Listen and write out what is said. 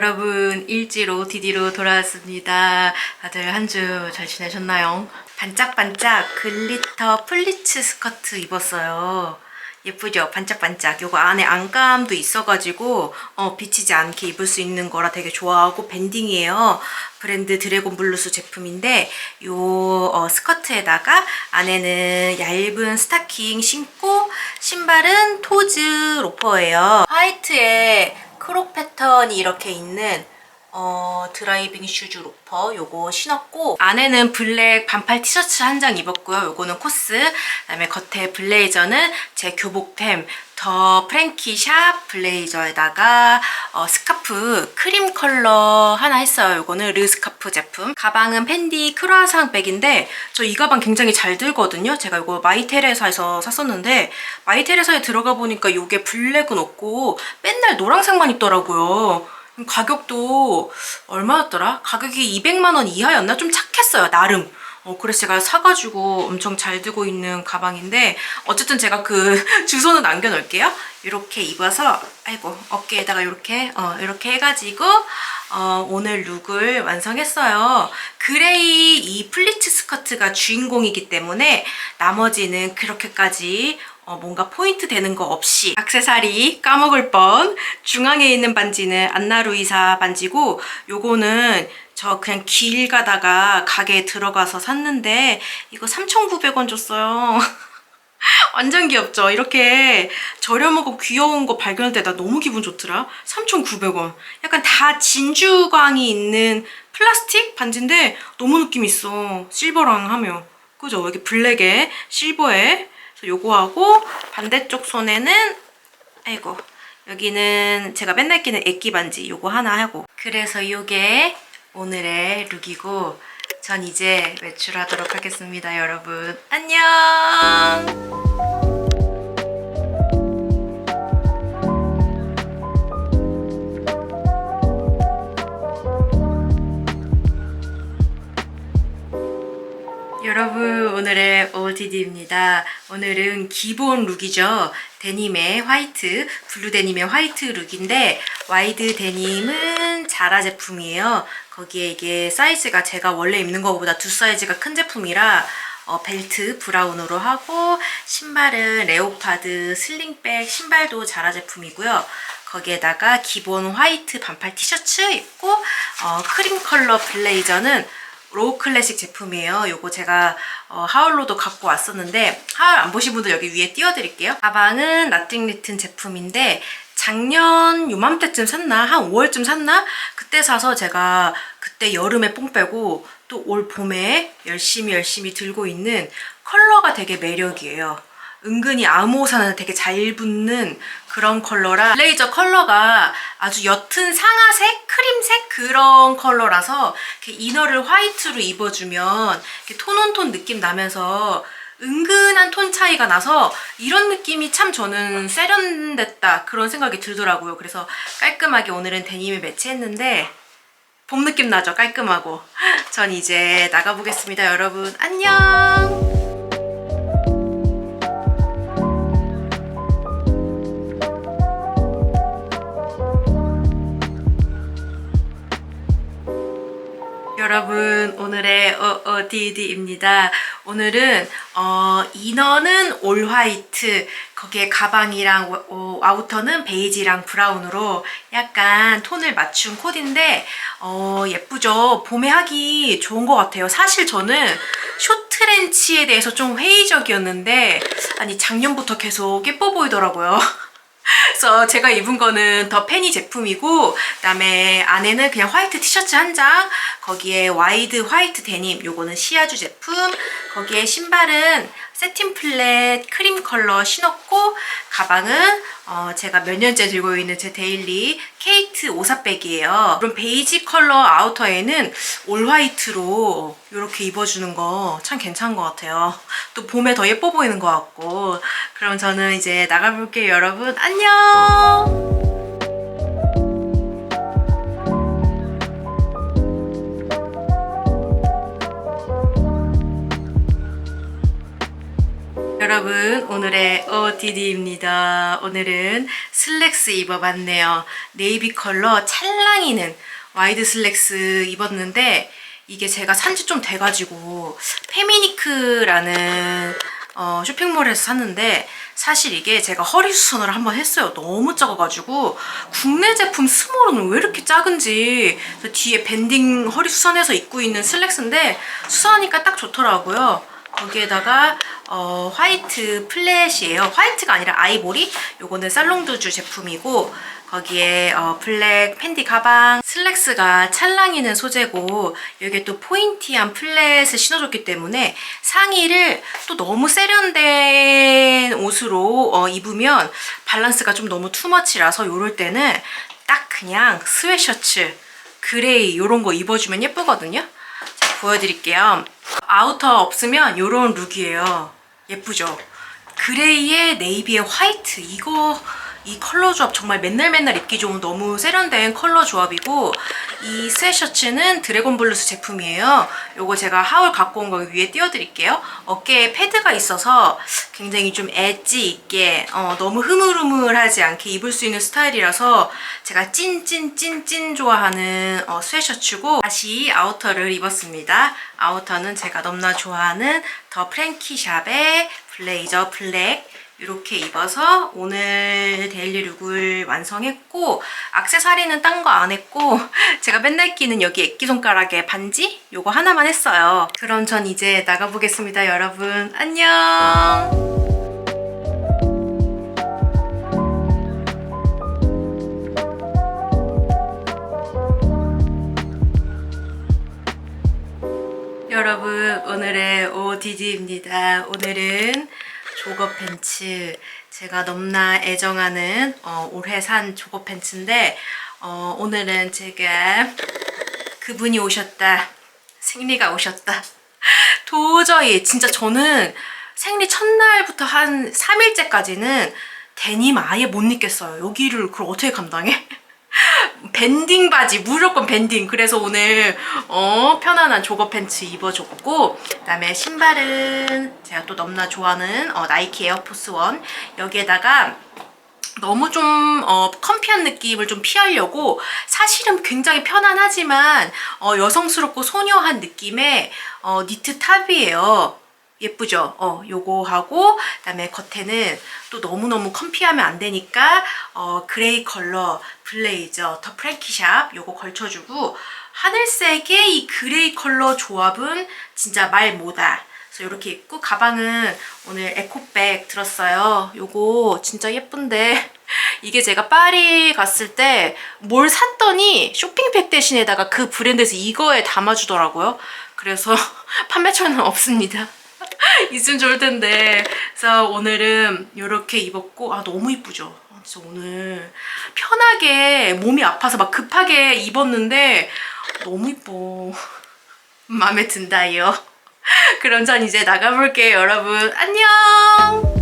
여러분 일지로 OTD로 돌아왔습니다. 다들 한 주 잘 지내셨나요? 반짝반짝 글리터 플리츠 스커트 입었어요. 예쁘죠? 반짝반짝. 요거 안에 안감도 있어가지고 어, 비치지 않게 입을 수 있는 거라 되게 좋아하고 밴딩이에요. 브랜드 드래곤 블루스 제품인데 요 어, 스커트에다가 안에는 얇은 스타킹 신고 신발은 토즈 로퍼예요. 화이트에 크롭 패턴이 이렇게 있는 어, 드라이빙 슈즈 로퍼 요거 신었고 안에는 블랙 반팔 티셔츠 한 장 입었고요. 요거는 코스 그다음에 겉에 블레이저는 제 교복템 더 프랭키 샵 블레이저에다가 어, 스카프 크림 컬러 하나 했어요. 요거는 르 스카프 제품. 가방은 펜디 크루아상 백인데 저 이 가방 굉장히 잘 들거든요. 제가 이거 마이테레사에서 샀었는데 마이테레사에 들어가 보니까 요게 블랙은 없고 맨날 노란색만 있더라고요. 가격도 얼마였더라? 가격이 200만 원 이하였나? 좀 착했어요, 나름. 어, 그래서 제가 사가지고 엄청 잘 들고 있는 가방인데 어쨌든 제가 그 주소는 남겨놓을게요. 이렇게 입어서 아이고 어깨에다가 이렇게 어, 이렇게 해가지고 어, 오늘 룩을 완성했어요. 그레이 이 플리츠 스커트가 주인공이기 때문에 나머지는 그렇게까지 어, 뭔가 포인트 되는 거 없이 악세사리 까먹을 뻔 중앙에 있는 반지는 안나루이사 반지고 요거는 저 그냥 길 가다가 가게에 들어가서 샀는데 이거 3,900원 줬어요. 완전 귀엽죠? 이렇게 저렴하고 귀여운 거 발견할 때 나 너무 기분 좋더라. 3,900원. 약간 다 진주광이 있는 플라스틱 반지인데 너무 느낌 있어. 실버랑 하면. 그죠? 여기 블랙에 실버에 그래서 요거 하고 반대쪽 손에는 아이고 여기는 제가 맨날 끼는 애기 반지 요거 하나 하고. 그래서 요게 오늘의 룩이고 전 이제 외출하도록 하겠습니다 여러분. 안녕! 여러분 오늘의 OOTD입니다. 오늘은 기본 룩이죠. 데님의 화이트, 블루 데님의 화이트 룩인데 와이드 데님은 자라 제품이에요. 거기에 이게 사이즈가 제가 원래 입는 것보다 두 사이즈가 큰 제품이라 어, 벨트 브라운으로 하고 신발은 레오파드 슬링백 신발도 자라 제품이고요. 거기에다가 기본 화이트 반팔 티셔츠 입고 어, 크림 컬러 블레이저는 로우 클래식 제품이에요. 요거 제가 어, 하울로도 갖고 왔었는데 하울 안 보신 분들 여기 위에 띄워드릴게요. 가방은 나띵 리튼 제품인데 작년 요맘때쯤 샀나? 한 5월쯤 샀나? 그때 사서 제가 그때 여름에 뽕 빼고 또 올 봄에 열심히 열심히 들고 있는 컬러가 되게 매력이에요. 은근히 암호사는 되게 잘 붙는 그런 컬러라 블레이저 컬러가 아주 옅은 상아색, 크림색 그런 컬러라서 이너를 화이트로 입어주면 톤온톤 느낌 나면서 은근한 톤 차이가 나서 이런 느낌이 참 저는 세련됐다 그런 생각이 들더라고요. 그래서 깔끔하게 오늘은 데님에 매치했는데 봄 느낌 나죠? 깔끔하고. 전 이제 나가보겠습니다, 여러분. 안녕! 여러분 오늘의 어어디디입니다. 오늘은 어, 이너는 올 화이트 거기에 가방이랑 어, 어, 아우터는 베이지랑 브라운으로 약간 톤을 맞춘 코디인데 어, 예쁘죠? 봄에 하기 좋은 것 같아요. 사실 저는 쇼트렌치에 대해서 좀 회의적이었는데 아니 작년부터 계속 예뻐 보이더라고요. 그래서 제가 입은 거는 더 페니 제품이고 그다음에 안에는 그냥 화이트 티셔츠 한 장 거기에 와이드 화이트 데님 요거는 시아주 제품 거기에 신발은 세틴 플랫 크림 컬러 신었고 가방은 어, 제가 몇 년째 들고 있는 제 데일리 케이트 오사백이에요. 그럼 베이지 컬러 아우터에는 올 화이트로 이렇게 입어주는 거 참 괜찮은 것 같아요. 또 봄에 더 예뻐 보이는 것 같고 그럼 저는 이제 나가볼게요 여러분 안녕 여러분 오늘의 OOTD입니다. 오늘은 슬랙스 입어봤네요. 네이비 컬러 찰랑이는 와이드 슬랙스 입었는데 이게 제가 산지 좀 돼가지고 페미니크라는 어, 쇼핑몰에서 샀는데 사실 이게 제가 허리 수선을 한번 했어요. 너무 작아가지고 국내 제품 스몰은 왜 이렇게 작은지 뒤에 밴딩 허리 수선해서 입고 있는 슬랙스인데 수선하니까 딱 좋더라고요. 거기에다가 어, 화이트 플랫이에요. 화이트가 아니라 아이보리. 요거는 살롱두주 제품이고 거기에 어, 블랙 팬디 가방 슬랙스가 찰랑이는 소재고 여기에 또 포인티한 플랫을 신어줬기 때문에 상의를 또 너무 세련된 옷으로 어, 입으면 밸런스가 좀 너무 투머치라서 요럴 때는 딱 그냥 스웨셔츠 그레이 요런 거 입어주면 예쁘거든요. 자, 보여드릴게요. 아우터 없으면 요런 룩이에요. 예쁘죠? 그레이에 네이비에 화이트 이거 이 컬러 조합 정말 맨날 맨날 입기 좋은 너무 세련된 컬러 조합이고 이 스웨셔츠는 드래곤 블루스 제품이에요. 요거 제가 하울 갖고 온 거 위에 띄워드릴게요. 어깨에 패드가 있어서 굉장히 좀 엣지 있게 어, 너무 흐물흐물하지 않게 입을 수 있는 스타일이라서 제가 찐찐찐찐 좋아하는 어, 스웨셔츠고 다시 아우터를 입었습니다. 아우터는 제가 너무나 좋아하는 더 프랭키샵의 블레이저 블랙 이렇게 입어서 오늘 데일리 룩을 완성했고 악세사리는 딴 거 안 했고 제가 맨날 끼는 여기 애기 손가락에 반지 요거 하나만 했어요. 그럼 전 이제 나가보겠습니다 여러분 안녕 여러분 오늘의 OOTD입니다. 오늘은 조거 팬츠 제가 너무나 애정하는 어, 올해 산 조거 팬츠인데 어, 오늘은 제가 그분이 오셨다. 생리가 오셨다. 도저히 진짜 저는 생리 첫날부터 한 3일째까지는 데님 아예 못 입겠어요. 여기를 그걸 어떻게 감당해? 밴딩 바지 무조건 밴딩 그래서 오늘 어 편안한 조거 팬츠 입어줬고 그 다음에 신발은 제가 또 너무나 좋아하는 어, 나이키 에어포스 원 여기에다가 너무 좀 어, 컴피한 느낌을 좀 피하려고 사실은 굉장히 편안하지만 어, 여성스럽고 소녀한 느낌의 어, 니트 탑이에요. 예쁘죠? 어, 요거 하고 그다음에 겉에는 또 너무너무 컴피하면 안 되니까 어, 그레이 컬러 블레이저 더 프랭키샵 요거 걸쳐주고 하늘색의 이 그레이 컬러 조합은 진짜 말 못다. 그래서 이렇게 입고 가방은 오늘 에코백 들었어요. 요거 진짜 예쁜데 이게 제가 파리 갔을 때 뭘 샀더니 쇼핑백 대신에다가 그 브랜드에서 이거에 담아주더라고요. 그래서 판매처는 없습니다. 있으면 좋을 텐데. 그래서 오늘은 이렇게 입었고, 아, 너무 이쁘죠? 아, 진짜 오늘 편하게 몸이 아파서 막 급하게 입었는데, 너무 이뻐. 마음에 든다요. 그럼 전 이제 나가볼게요, 여러분. 안녕!